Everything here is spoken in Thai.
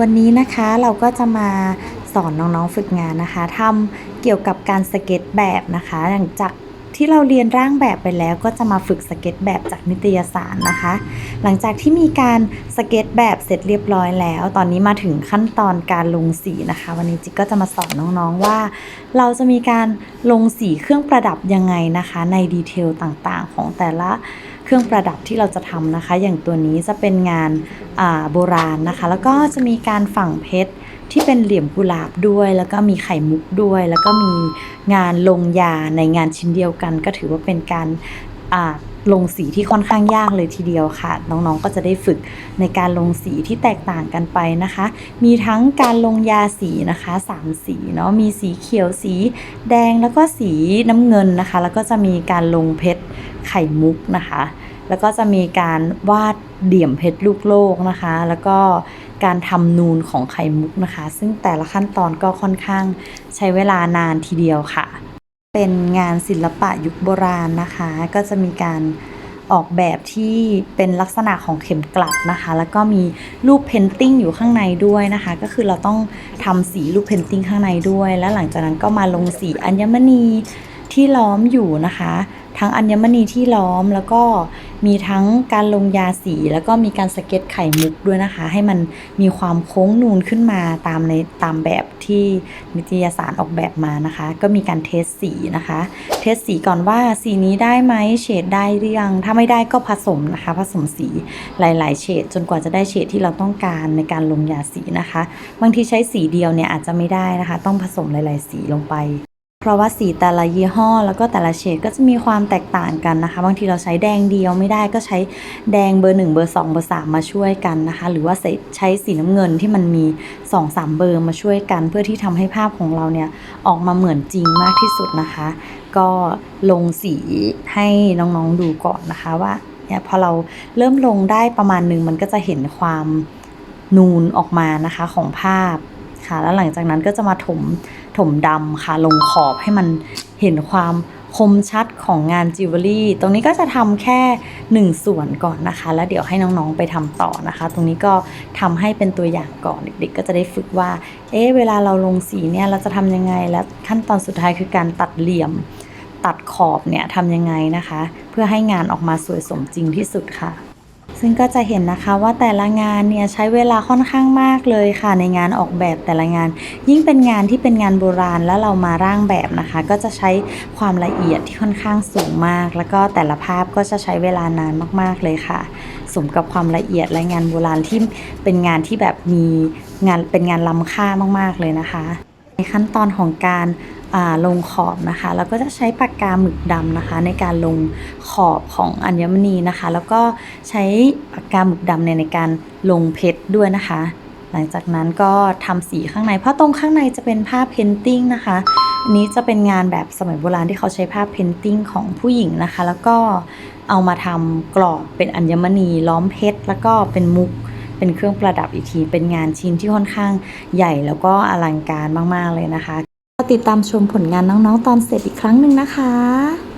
วันนี้นะคะเราก็จะมาสอนน้องๆฝึกงานนะคะทำเกี่ยวกับการสเก็ตแบบนะคะหลังจากที่เราเรียนร่างแบบไปแล้วก็จะมาฝึกสเก็ตแบบจากนิตยสารนะคะ หลังจากที่มีการสเก็ตแบบเสร็จเรียบร้อยแล้ว ตอนนี้มาถึงขั้นตอนการลงสีนะคะ วันนี้จิ๊กก็จะมาสอนน้องๆว่า เราจะมีการลงสีเครื่องประดับยังไงนะคะ ในดีเทลต่างๆ ของแต่ละเครื่องประดับที่เราจะทำนะคะ อย่างตัวนี้จะเป็นงาน โบราณนะคะ แล้วก็จะมีการฝังเพชรที่เป็นเหลี่ยมกุหลาบด้วย แล้วก็มีไข่มุกด้วย แล้วก็มีงานลงยาในงานชิ้นเดียวกัน ก็ถือว่าเป็นการลงสีที่ค่อนข้างยากเลยทีเดียวค่ะ น้องๆก็จะได้ฝึกในการลงสีที่แตกต่างกันไปนะคะ มีทั้งการลงยาสีนะคะสามสีเนาะมีสีเขียวสีแดงแล้วก็สีน้ำเงินนะคะ แล้วก็จะมีการลงเพชรไข่มุกนะคะ แล้วก็จะมีการวาดเดี่ยมเพชรลูกโลกนะคะ แล้วก็การทำนูนของไข่มุกนะคะ ซึ่งแต่ละขั้นตอนก็ค่อนข้างใช้เวลานานทีเดียวค่ะ เป็นงานศิลปะยุคโบราณนะคะ ก็จะมีการออกแบบที่เป็นลักษณะของเข็มกลัดนะคะ แล้วก็มีรูปเพนติ้งอยู่ข้างในด้วยนะคะ ก็คือเราต้องทำสีรูปเพนติ้งข้างในด้วย แล้วหลังจากนั้นก็มาลงสีอัญมณีที่ล้อมอยู่นะคะ ทั้งอัญมณีที่ล้อมแล้วก็มีทั้งการลงยาสี แล้วก็มีการสเก็ตไข่มุกด้วยนะคะ ให้มันมีความโค้งนูนขึ้นมาตามในตามแบบที่นิตยสารออกแบบมานะคะ ก็มีการเทสสีนะคะ เทสสีก่อนว่าสีนี้ได้ไหมเฉดได้หรือยัง ถ้าไม่ได้ก็ผสมนะคะ ผสมสีหลาย ๆ เฉดจนกว่าจะได้เฉดที่เราต้องการในการลงยาสีนะคะ บางทีใช้สีเดียวเนี่ยอาจจะไม่ได้นะคะ ต้องผสมหลาย ๆ สีลงไป เพราะว่าสีแต่ละยี่ห้อ แล้วก็แต่ละเฉดก็จะมีความแตกต่างกันนะคะ บางทีเราใช้แดงเดียวไม่ได้ก็ใช้แดงเบอร์ 1 เบอร์ 2 เบอร์ 3 มาช่วยกันนะคะ หรือว่าใช้สีน้ำเงินที่มันมี 2-3 เบอร์มาช่วยกัน เพื่อที่ทำให้ภาพของเราเนี่ยออกมาเหมือนจริงมากที่สุดนะคะ ก็ลงสีให้น้องๆดูก่อนนะคะว่าเนี่ยพอเราเริ่มลงได้ประมาณหนึงมันก็จะเห็นความนูนออกมานะคะของภาพ ค่ะ แล้วหลังจากนั้นก็จะมาถมถมดำค่ะ ลงขอบให้มันเห็นความคมชัดของงานจิวเวลรี่ ตรงนี้ก็จะทำแค่หนึ่งส่วนก่อนนะคะ แล้วเดี๋ยวให้น้องๆไปทำต่อนะคะ ตรงนี้ก็ทำให้เป็นตัวอย่างก่อนเด็กๆ ก็จะได้ฝึกว่า เอ๊ะเวลาเราลงสีเนี่ยเราจะทำยังไง และขั้นตอนสุดท้ายคือการตัดเหลี่ยม ตัดขอบเนี่ยทำยังไงนะคะ เพื่อให้งานออกมาสวยสมจริงที่สุดค่ะ ซึ่งก็จะเห็นนะคะว่าแต่ละงานเนี่ยใช้เวลาค่อนข้างมากเลยค่ะ ในงานออกแบบแต่ละงาน ยิ่งเป็นงานที่เป็นงานโบราณแล้วเรามาร่างแบบนะคะ ก็จะใช้ความละเอียดที่ค่อนข้างสูงมาก แล้วก็แต่ละภาพก็จะใช้เวลานานมาก ๆเลยค่ะ สมกับความละเอียดและงานโบราณที่เป็นงานที่แบบมีงานเป็นงานล้ำค่ามาก ๆเลยนะคะ ในขั้นตอนของการลงขอบนะคะแล้วก็จะใช้ปากกาหมึกดำนะคะ ในการลงขอบของอัญมณีนะคะ แล้วก็ใช้ปากกาหมึกดำเนี่ยในการลงเพชรด้วยนะคะ หลังจากนั้นก็ทำสีข้างในเพราะตรงข้างในจะเป็นภาพเพนติ้งนะคะอันนี้จะเป็นงานแบบสมัยโบราณที่เขาใช้ภาพเพนติ้งของผู้หญิงนะคะ แล้วก็เอามาทำกรอบเป็นอัญมณีล้อมเพชรแล้วก็เป็นมุก เป็นเครื่องประดับอีกที เป็นงานชิ้นที่ค่อนข้างใหญ่แล้วก็อลังการมากๆเลยนะคะติดตามชมผลงานน้องๆตอนเสร็จอีกครั้งหนึ่งนะคะ